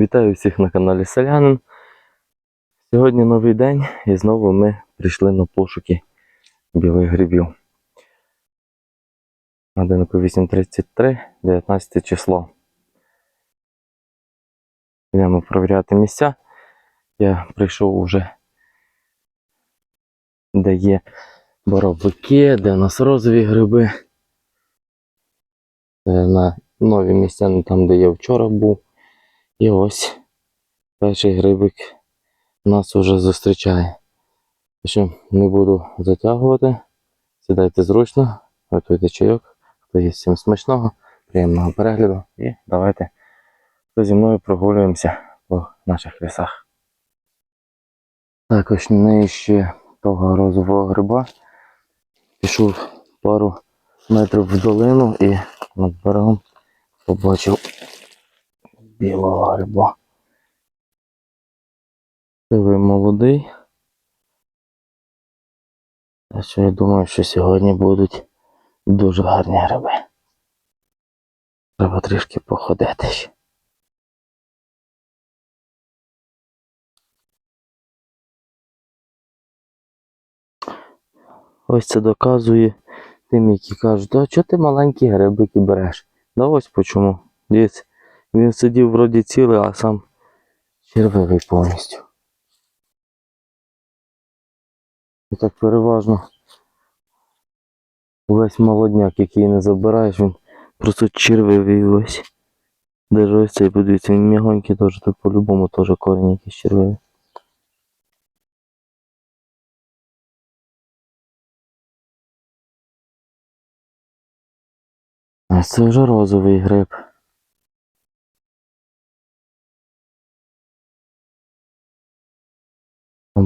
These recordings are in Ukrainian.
Вітаю всіх на каналі Селянин. Сьогодні новий день і знову ми прийшли на пошуки білих грибів. Годинку 8.33, 19 число. Йдемо провіряти місця. Я прийшов уже, де є боровики, де у нас розові гриби. На нові місця, не там, де я вчора був. І ось перший грибик нас уже зустрічає. Що не буду затягувати. Сідайте зручно, готуйте чайок, хто є всім смачного, приємного перегляду і давайте зі мною прогулюємося по наших лісах. Також нижче того розового гриба пішов пару метрів в долину і над берегом побачив білого гриба. Ви молодий. Так що я думаю, що сьогодні будуть дуже гарні гриби. Треба трішки походити. Ось це доказує тим, які кажуть, а чого ти маленькі грибики береш? Да ось почому. Дивіться, він сидів вроді цілий, а сам червивий повністю. І так переважно весь молодняк, який не забираєш, він просто червивий весь. Даже ось цей, подивіться, він м'ягонький теж, то по-любому теж корінь якийсь червивий. А це вже розовий гриб.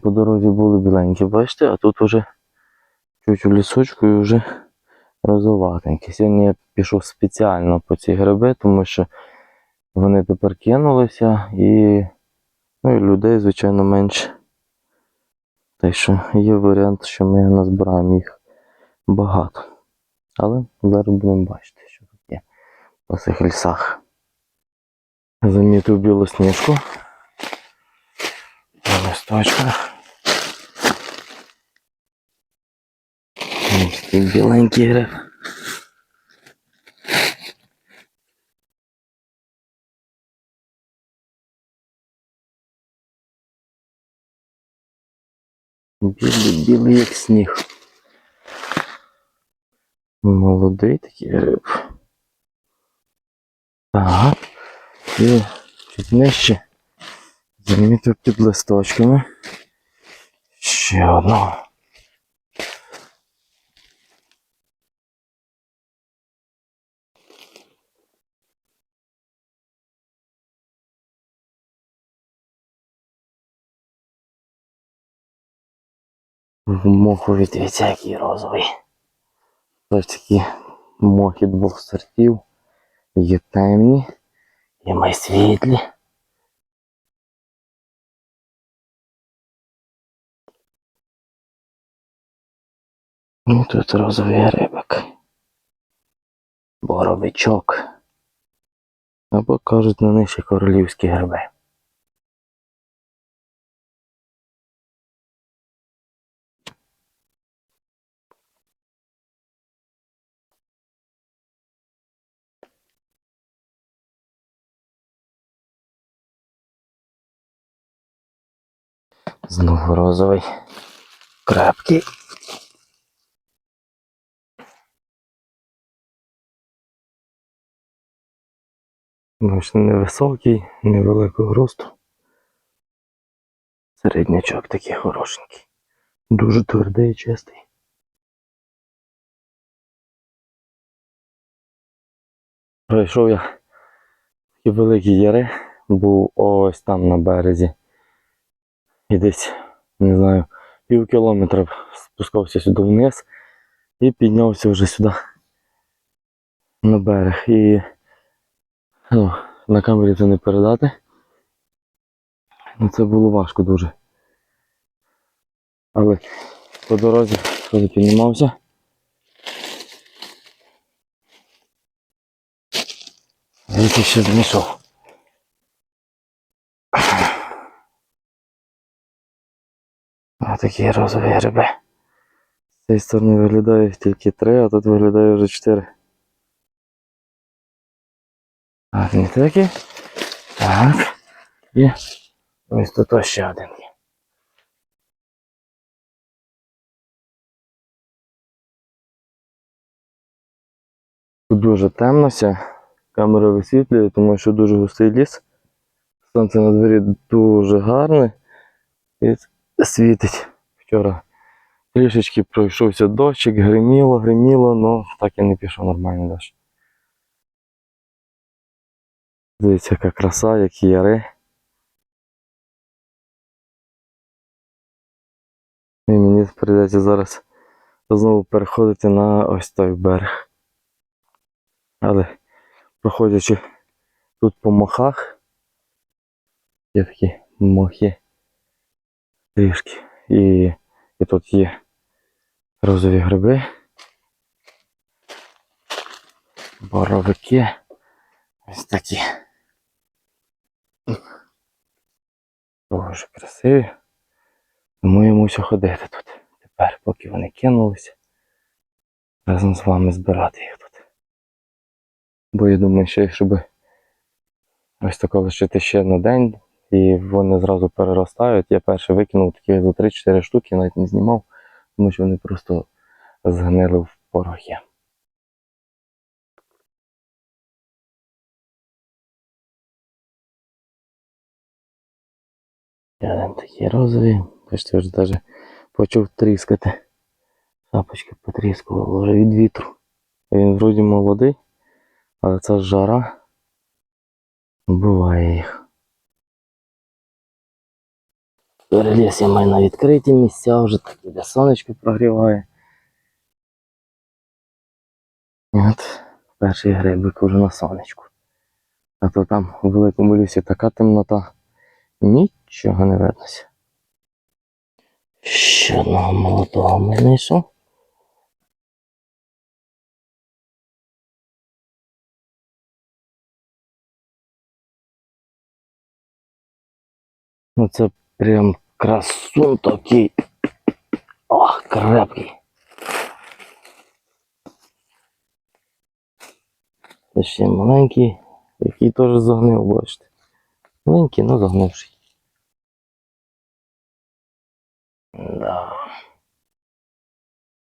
По дорозі були біленькі, бачите, а тут уже чуть у лісочку і вже розоватенькі. Сьогодні я пішов спеціально по ці гриби, тому що вони тепер кинулися і, ну, і людей, звичайно, менше. Так що є варіант, що ми назбираємо їх багато. Але зараз будемо бачити, що тут є по цих лісах. Замітив білу сніжку. На листочках. Ось такий біленький гриб. Білий, білий як сніг. Молодий такий гриб. Так. І чуть нижче. Замітив під листочками. Ще одного. Мохові дивіться, який розовий. Ось такі мохи двох сортів. Є темні, є майсвітлі. І тут розовий грибик. Боровичок. Або кажуть на них ще королівські гриби. Знову розовий. Бачите, невисокий, невеликого росту. Середнячок такий хорошенький. Дуже твердий і чистий. Пройшов я такі великі яри, був ось там на березі. І десь, не знаю, пів кілометра спускався сюди вниз і піднявся вже сюди на берег. І ну, на камері це не передати. Ну, Це було важко дуже. Але по дорозі, коли піднімався, звідси ще знайшов. Такі розові гриби. З цієї сторони виглядає тільки три, а тут виглядає вже чотири. Так, не такі. Так. І ось тут ще один є. Тут дуже темно все. Камера висвітлює, тому що дуже густий ліс. Сонце на дворі дуже гарне і світить. Вчора трішечки пройшовся дощик, гриміло, гриміло, але так і не пішов нормальний дощ. Дивіться, яка краса, які яри. І мені прийдеться зараз знову переходити на ось той берег. Але проходячи тут по мохах, є такі мохи трішки. І, і тут є розові гриби, боровики. Ось такі. Дуже красиві. Тому я мусю ходити тут. Тепер, поки вони кинулися, разом з вами збирати їх тут. Бо я думаю, що якщо би ось тако лишити ще на день, і вони зразу переростають. Я перше викинув таких за 3-4 штуки, навіть не знімав, тому що вони просто згнили в порохи. Рядом такі розові. Бачите, вже навіть почав тріскати. Шапочки потріскувало вже від вітру. Він вроді молодий, але це жара. Буває їх. Переліз я маю на відкриті місця, вже такі, де сонечко прогріває. От перший грибик уже на сонечку. А то там у великому лісі така темнота. Нічого не виднося. Ще одного молодого ми знайшов. Ну це прям красун такий. Ох, крепкий. Це ще маленький, який теж загнив, бачите. Маленький, але загнивший. Да.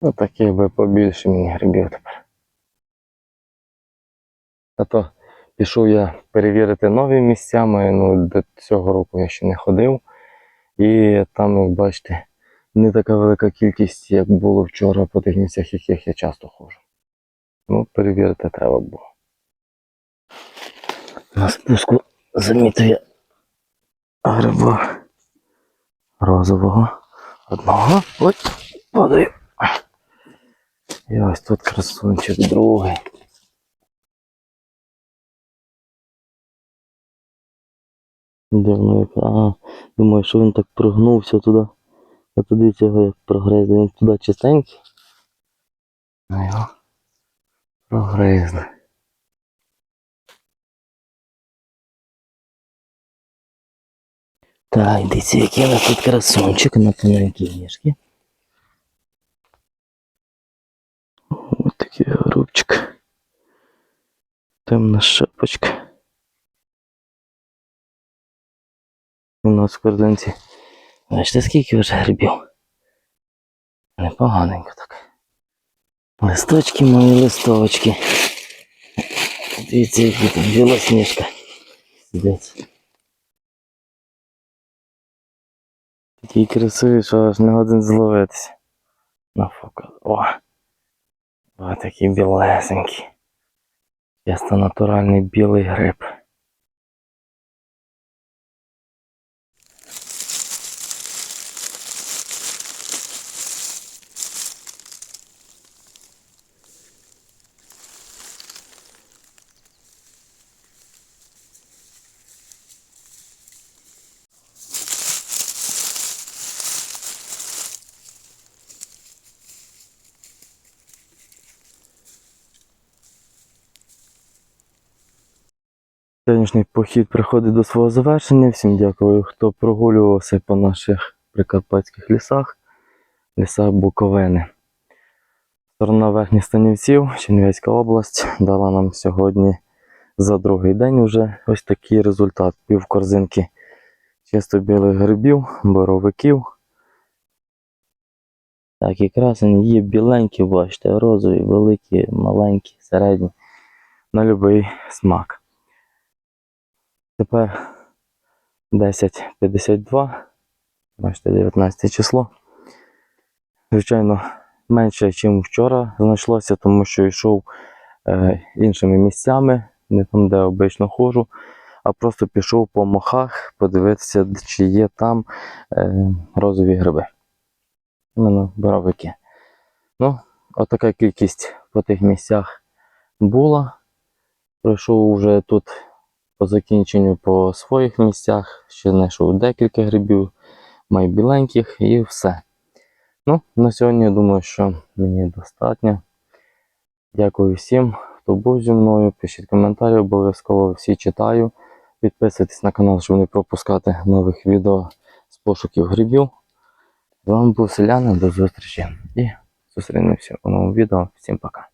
Ну таких би побільше мені грибів тепер. А то пішов я перевірити нові місця, мої, ну до цього року я ще не ходив. І там, як бачите, не така велика кількість, як було вчора по тих місцях, яких я часто ходжу. Ну, перевірити треба було. На спуску замітив я гриба розового. Одного. Ой, падаю. І ось тут красунчик другий. Дивно, як. Ага. Думаю, що він так прогнувся туди. А туди цього як прогризли. Він туди чистенький. А його прогризли. Так, дивіться, який у нас тут красунчик на тоненькій ніжки. Ось такий горобчик. Темна шапочка. У нас. Бачите, скільки вже грибів. Непоганенько так. Листочки мої листочки. Дивіться, які там білосніжка. Сидить. Такий красивий, що аж не годин зловитися. На фокус. О! О, такий білесенький. Чисто натуральний білий гриб. Сьогоднішній похід приходить до свого завершення. Всім дякую, хто прогулювався по наших прикарпатських лісах. ліса Буковини. Сторона верхніх станівців, Чернівецька область, дала нам сьогодні за другий день вже ось такий результат. Пів корзинки чисто білих грибів, боровиків. Так, і красені є біленькі, бачите, розові, великі, маленькі, середні. На будь-який смак. Тепер 10.52. Бачите, 19 число. Звичайно, менше, ніж вчора знайшлося, тому що йшов е, іншими місцями, не там, де обично ходжу, а просто пішов по мохах подивитися, чи є там е, розові гриби. Іменно боровики. Ну, отака кількість по тих місцях була. Пройшов вже тут по закінченню по своїх місцях, ще знайшов декілька грибів, май біленьких і все. Ну, на сьогодні я думаю, що мені достатньо. Дякую всім, хто був зі мною. Пишіть коментарі, обов'язково всі читаю. Підписуйтесь на канал, щоб не пропускати нових відео з пошуків грибів. З вами був Селянин, до зустрічі і зустрінемося у новому відео. Всім пока.